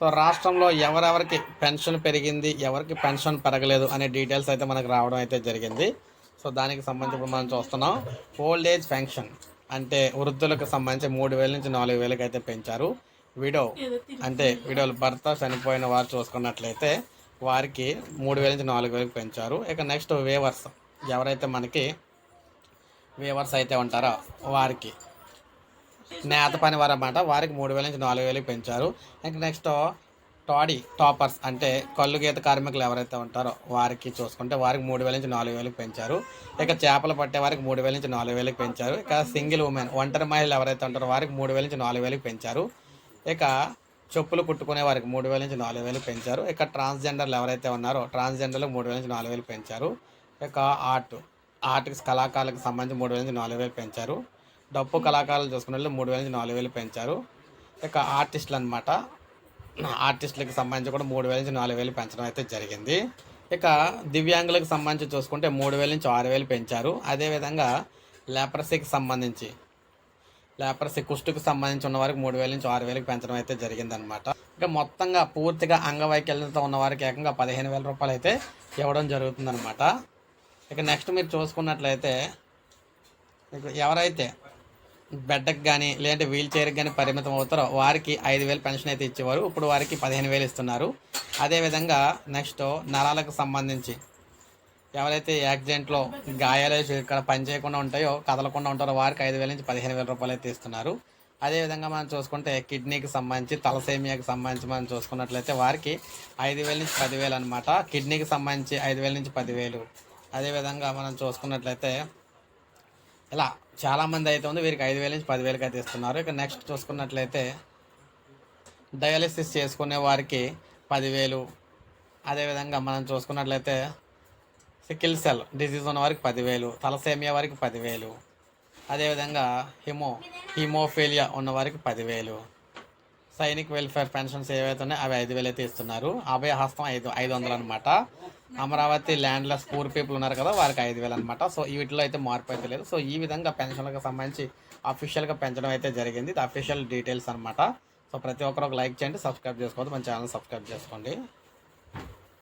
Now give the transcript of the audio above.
So రాష్ట్రంలో ఎవరెవరికి pension పెరిగింది ఎవరికి పెన్షన్ పెరగలేదు అనే డీటెయిల్స్ అయితే మనకు రావడం అయితే జరిగింది. సో దానికి సంబంధించి ఇప్పుడు మనం చూస్తున్నాం ఓల్డ్ ఏజ్ పెన్షన్ అంటే వృద్ధులకు సంబంధించి మూడు వేల నుంచి నాలుగు వేలకు అయితే పెంచారు. విడో అంటే విడోలు భర్త చనిపోయిన వారు చూసుకున్నట్లయితే వారికి మూడు వేల నుంచి నాలుగు వేలకు పెంచారు. ఇక నెక్స్ట్ వేవర్స్ ఎవరైతే మనకి వేవర్స్ అయితే ఉంటారో వారికి నేత పని వారు అన్నమాట వారికి మూడు వేల నుంచి నాలుగు వేలకు పెంచారు. ఇంకా నెక్స్ట్ టాడీ టాపర్స్ అంటే కళ్ళు గీత కార్మికులు ఎవరైతే ఉంటారో వారికి చూసుకుంటే వారికి మూడు వేల నుంచి నాలుగు వేలకు పెంచారు. ఇక చేపలు పట్టే వారికి మూడు వేల నుంచి నాలుగు వేలకు పెంచారు. ఇక సింగిల్ ఉమెన్ ఒంటరి మహిళలు ఎవరైతే ఉంటారో వారికి మూడు వేల నుంచి నాలుగు వేలకు పెంచారు. ఇక చెప్పులు కుట్టుకునే వారికి మూడు వేల నుంచి నాలుగు వేలు పెంచారు. ఇక ట్రాన్స్జెండర్లు ఎవరైతే ఉన్నారో ట్రాన్స్జెండర్లు మూడు వేల నుంచి నాలుగు వేలు పెంచారు. ఇక ఆర్ట్ ఆర్ట్కి కళాకారులకు సంబంధించి మూడు వేల నుంచి నాలుగు వేలు పెంచారు. డప్పు కళాకారులు చూసుకునే వాళ్ళు మూడు వేల నుంచి నాలుగు వేలు పెంచారు. ఇక ఆర్టిస్టులు అనమాట ఆర్టిస్టులకు సంబంధించి కూడా మూడు వేల నుంచి నాలుగు వేలు పెంచడం అయితే జరిగింది. ఇక దివ్యాంగులకు సంబంధించి చూసుకుంటే మూడు వేల నుంచి ఆరు వేలు పెంచారు. అదేవిధంగా లేపరసీకి సంబంధించి లేపరసీ కుష్టుకు సంబంధించి ఉన్న వారికి మూడు వేల నుంచి ఆరు వేలకు పెంచడం అయితే జరిగిందనమాట. ఇక మొత్తంగా పూర్తిగా అంగవైకల్యంతో ఉన్న వారికి ఏకంగా పదిహేను వేల రూపాయలు అయితే ఇవ్వడం జరుగుతుందనమాట. ఇక నెక్స్ట్ మీరు చూసుకున్నట్లయితే మీకు ఎవరైతే బెడ్కి కానీ లేదంటే వీల్ చైర్కి కానీ పరిమితం అవుతారో వారికి ఐదు వేలు పెన్షన్ అయితే ఇచ్చేవారు. ఇప్పుడు వారికి పదిహేను వేలు ఇస్తున్నారు. అదేవిధంగా నెక్స్ట్ నరాలకు సంబంధించి ఎవరైతే యాక్సిడెంట్లో గాయాలు ఇక్కడ పని చేయకుండా ఉంటాయో కదలకుండా ఉంటారో వారికి ఐదు వేల నుంచి పదిహేను వేల రూపాయలు అయితే ఇస్తున్నారు. అదేవిధంగా మనం చూసుకుంటే కిడ్నీకి సంబంధించి తలసేమియాకి సంబంధించి మనం చూసుకున్నట్లయితే వారికి ఐదు వేల నుంచి పదివేలు అనమాట కిడ్నీకి సంబంధించి ఐదు వేల నుంచి పదివేలు. అదేవిధంగా మనం చూసుకున్నట్లయితే ఇలా చాలామంది అయితే ఉంది. వీరికి ఐదు వేల నుంచి పదివేలకి అయితే ఇస్తున్నారు ఇక నెక్స్ట్ చూసుకున్నట్లయితే డయాలిసిస్ చేసుకునే వారికి పదివేలు. అదేవిధంగా మనం చూసుకున్నట్లయితే సికిల్ సెల్ డిసీజ్ ఉన్న వారికి పదివేలు. తలసేమియా వారికి పదివేలు. అదేవిధంగా హిమో హిమోఫీలియా ఉన్న వారికి పదివేలు. సైనిక్ వెల్ఫేర్ పెన్షన్స్ ఏవైతే ఉన్నాయో అవి ఐదు వేలు అయితే ఇస్తున్నారు అభయ హస్తం ఐదు ఐదు వందలు అనమాట అమరావతి ల్యాండ్లెస్ పూర్ పీపుల్ ఉన్నారు కదా వారికి ఐదు వేలు అనమాట సో వీటిలో అయితే మార్పు అయితే లేదు. సో ఈ విధంగా పెన్షన్లకు సంబంధించి అఫీషియల్గా పెంచడం అయితే జరిగింది. ఇది అఫీషియల్ డీటెయిల్స్ అనమాట సో ప్రతి ఒక్కరు ఒక లైక్ చేయండి సబ్స్క్రైబ్ చేసుకోవద్దు. మన ఛానల్ సబ్స్క్రైబ్ చేసుకోండి.